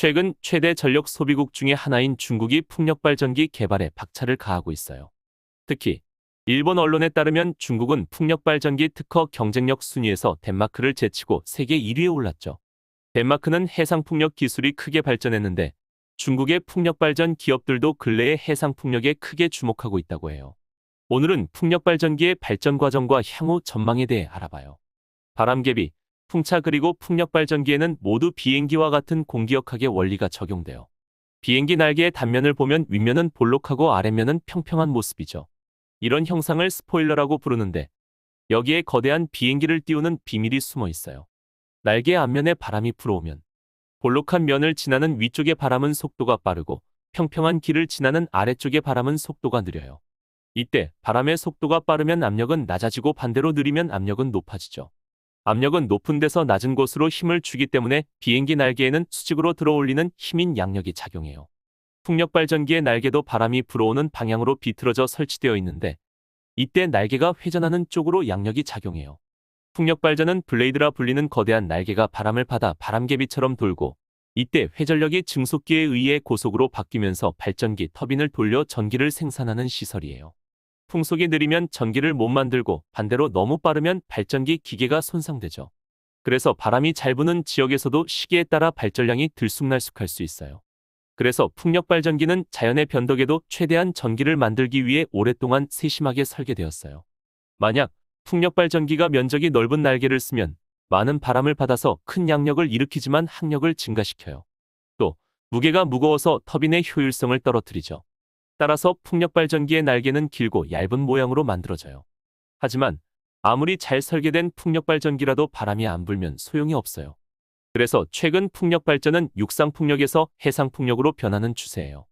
최근 최대 전력 소비국 중의 하나인 중국이 풍력 발전기 개발에 박차를 가하고 있어요. 특히 일본 언론에 따르면 중국은 풍력 발전기 특허 경쟁력 순위에서 덴마크를 제치고 세계 1위에 올랐죠. 덴마크는 해상 풍력 기술이 크게 발전했는데 중국의 풍력 발전 기업들도 근래의 해상 풍력에 크게 주목하고 있다고 해요. 오늘은 풍력 발전기의 발전 과정과 향후 전망에 대해 알아봐요. 바람개비, 풍차 그리고 풍력 발전기에는 모두 비행기와 같은 공기역학의 원리가 적용돼요. 비행기 날개의 단면을 보면 윗면은 볼록하고 아랫면은 평평한 모습이죠. 이런 형상을 스포일러라고 부르는데 여기에 거대한 비행기를 띄우는 비밀이 숨어 있어요. 날개 앞면에 바람이 불어오면 볼록한 면을 지나는 위쪽의 바람은 속도가 빠르고 평평한 길을 지나는 아래쪽의 바람은 속도가 느려요. 이때 바람의 속도가 빠르면 압력은 낮아지고 반대로 느리면 압력은 높아지죠. 압력은 높은 데서 낮은 곳으로 힘을 주기 때문에 비행기 날개에는 수직으로 들어올리는 힘인 양력이 작용해요. 풍력 발전기의 날개도 바람이 불어오는 방향으로 비틀어져 설치되어 있는데 이때 날개가 회전하는 쪽으로 양력이 작용해요. 풍력 발전은 블레이드라 불리는 거대한 날개가 바람을 받아 바람개비처럼 돌고 이때 회전력이 증속기에 의해 고속으로 바뀌면서 발전기 터빈을 돌려 전기를 생산하는 시설이에요. 풍속이 느리면 전기를 못 만들고 반대로 너무 빠르면 발전기 기계가 손상되죠. 그래서 바람이 잘 부는 지역에서도 시기에 따라 발전량이 들쑥날쑥할 수 있어요. 그래서 풍력 발전기는 자연의 변덕에도 최대한 전기를 만들기 위해 오랫동안 세심하게 설계되었어요. 만약 풍력 발전기가 면적이 넓은 날개를 쓰면 많은 바람을 받아서 큰 양력을 일으키지만 항력을 증가시켜요. 또 무게가 무거워서 터빈의 효율성을 떨어뜨리죠. 따라서 풍력 발전기의 날개는 길고 얇은 모양으로 만들어져요. 하지만 아무리 잘 설계된 풍력 발전기라도 바람이 안 불면 소용이 없어요. 그래서 최근 풍력 발전은 육상 풍력에서 해상 풍력으로 변하는 추세예요.